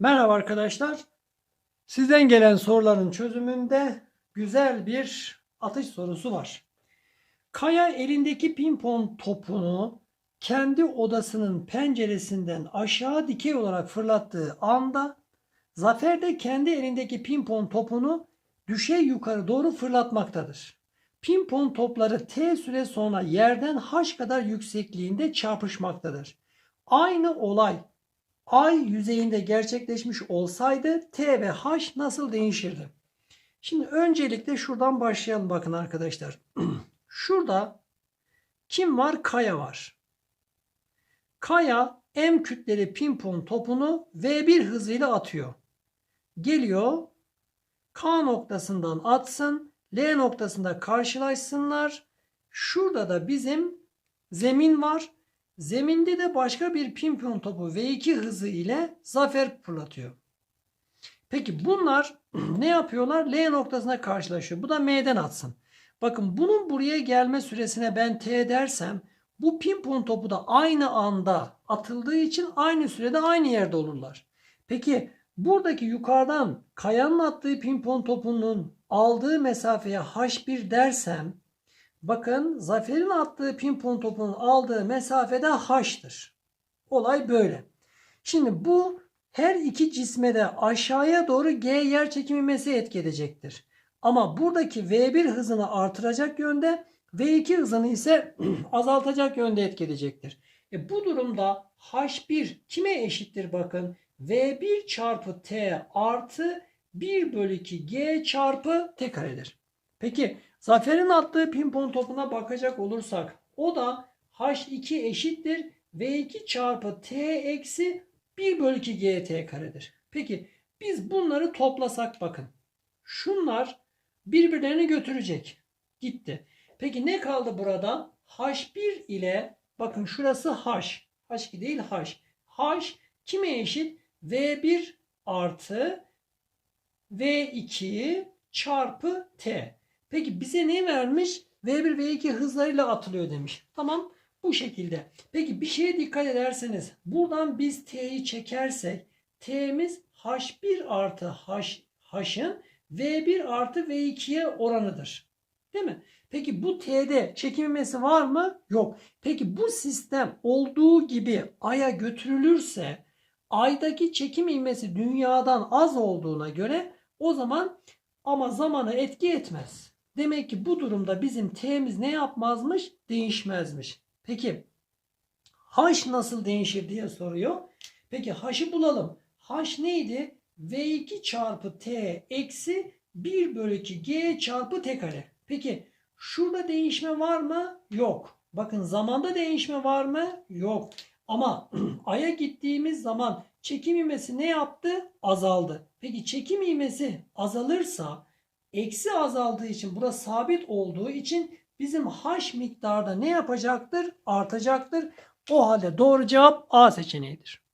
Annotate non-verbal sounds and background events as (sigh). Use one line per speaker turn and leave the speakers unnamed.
Merhaba arkadaşlar. Sizden gelen soruların çözümünde güzel bir atış sorusu var. Kaya elindeki pimpon topunu kendi odasının penceresinden aşağı dikey olarak fırlattığı anda Zafer de kendi elindeki pimpon topunu düşey yukarı doğru fırlatmaktadır. Pimpon topları t süre sonra yerden h kadar yüksekliğinde çarpışmaktadır. Aynı olay ay yüzeyinde gerçekleşmiş olsaydı t ve h nasıl değişirdi? Şimdi öncelikle şuradan başlayalım bakın arkadaşlar. (clears throat) Şurada kim var? Kaya var. Kaya M kütleli pimpon topunu V1 hızıyla atıyor. Geliyor. K noktasından atsın. L noktasında karşılaşsınlar. Şurada da bizim zemin var. Zeminde de başka bir pimpon topu V2 hızı ile zafer fırlatıyor. Peki bunlar (clears throat) ne yapıyorlar? L noktasına karşılaşıyor. Bu da M'den atsın. Bakın bunun buraya gelme süresine ben T dersem bu pimpon topu da aynı anda atıldığı için aynı sürede aynı yerde olurlar. Peki buradaki yukarıdan kayanın attığı pimpon topunun aldığı mesafeye H1 dersem bakın Zafer'in attığı pimpon topunun aldığı mesafede H'tır. Olay böyle. Şimdi bu her iki cisme de aşağıya doğru G yer çekimi ivmesi etki edecektir. Ama buradaki V1 hızını artıracak yönde V2 hızını ise (clears throat) azaltacak yönde etki edecektir. E bu durumda H1 kime eşittir bakın? V1 çarpı T artı 1 bölü 2 G çarpı T karedir. Peki Zafer'in attığı pimpon topuna bakacak olursak o da H2 eşittir V2 çarpı T eksi 1 bölü 2 GT karedir. Peki biz bunları toplasak bakın. Şunlar birbirlerini götürecek. Gitti. Peki ne kaldı burada? H1 ile bakın şurası H. H2 değil H. H kime eşit? V1 artı V2 çarpı T. Peki bize ne vermiş? V1 V2 hızlarıyla atılıyor demiş. Tamam bu şekilde. Peki bir şeye dikkat ederseniz buradan biz T'yi çekersek T'miz H1 artı H, H'ın V1 artı V2'ye oranıdır. Değil mi? Peki bu T'de çekim ivmesi var mı? Yok. Peki bu sistem olduğu gibi Ay'a götürülürse Ay'daki çekim ivmesi dünyadan az olduğuna göre o zaman ama zamanı etki etmez. Demek ki bu durumda bizim T'miz ne yapmazmış? Değişmezmiş. Peki H nasıl değişir diye soruyor. Peki H'ı bulalım. H neydi? V2 çarpı T eksi 1 bölü 2 G çarpı T kare. Peki şurada değişme var mı? Yok. Bakın zamanda değişme var mı? Yok. Ama (clears throat) Ay'a gittiğimiz zaman çekim ivmesi ne yaptı? Azaldı. Peki çekim ivmesi azalırsa eksi azaldığı için burası sabit olduğu için bizim H miktarda ne yapacaktır? Artacaktır. O halde doğru cevap A seçeneğidir.